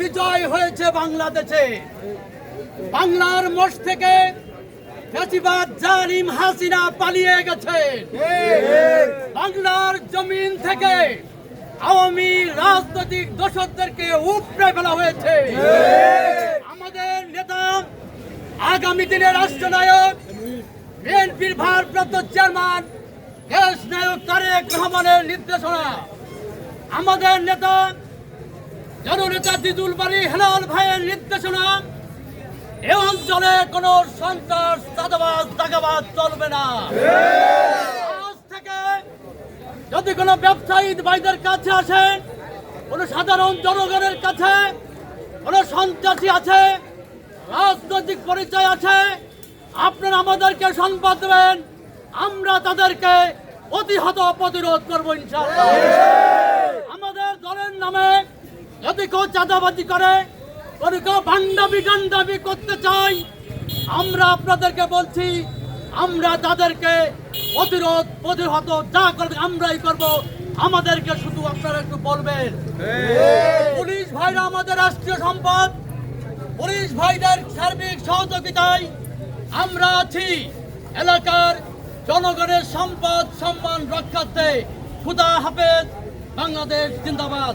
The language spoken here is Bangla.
বিজয় হয়েছে বাংলাদেশে। বাংলার মোষ থেকে ফ্যাসিবাদ হাসিনা পালিয়ে গেছে। বাংলার জমিন থেকে আওয়ামী রাজনৈতিক দোষকদেরকে উপড়ে ফেলা হয়েছে। আমাদের নেতা আগামী দিনের রাষ্ট্রনায়ক, বিএনপির ভারপ্রাপ্ত চেয়ারম্যান, দেশ নায়ক তারেক রহমানের নির্দেশনা। আমাদের নেতা জননেতা দিদুল বাড়ি হেলাল ভাইয়ের নির্দেশনা। এ অঞ্চলে কোনো সন্ত্রাস দাদাবাজ দাগাবাজ চলবে না। থেকে যদি কোনো ব্যবসায়ী ভাইদের কাছে আসে, কোনো সাধারণ জনগণের কাছে, কোনো সন্ত্রাসী আছে, রাজনৈতিক পরিচয় আছে, আপনারা আমাদেরকে সংবাদ দেবেন, আমরা তাদেরকে প্রতিহত প্রতিরোধ করব ইনশাআল্লাহ। যদি কেউ চাঁদাবাজি করে কোনো কেউ ভান্ডাবি গান্ডাবি করতে চাই আমরা আপনাদেরকে বলছি আমরা তাদেরকে প্রতিরোধ প্রতিহত যা করবে আমরাই করব। আমাদেরকে শুধু আপনারা একটু বলবেন। পুলিশ ভাইরা আমাদের রাষ্ট্রীয় সম্পদ পুলিশ ভাইদের সার্বিক সহযোগিতায় আমরা আছি। এলাকার জনগণের সম্পদ সম্মান রক্ষার্থে খুদা হাফেজ বাংলাদেশ জিন্দাবাদ।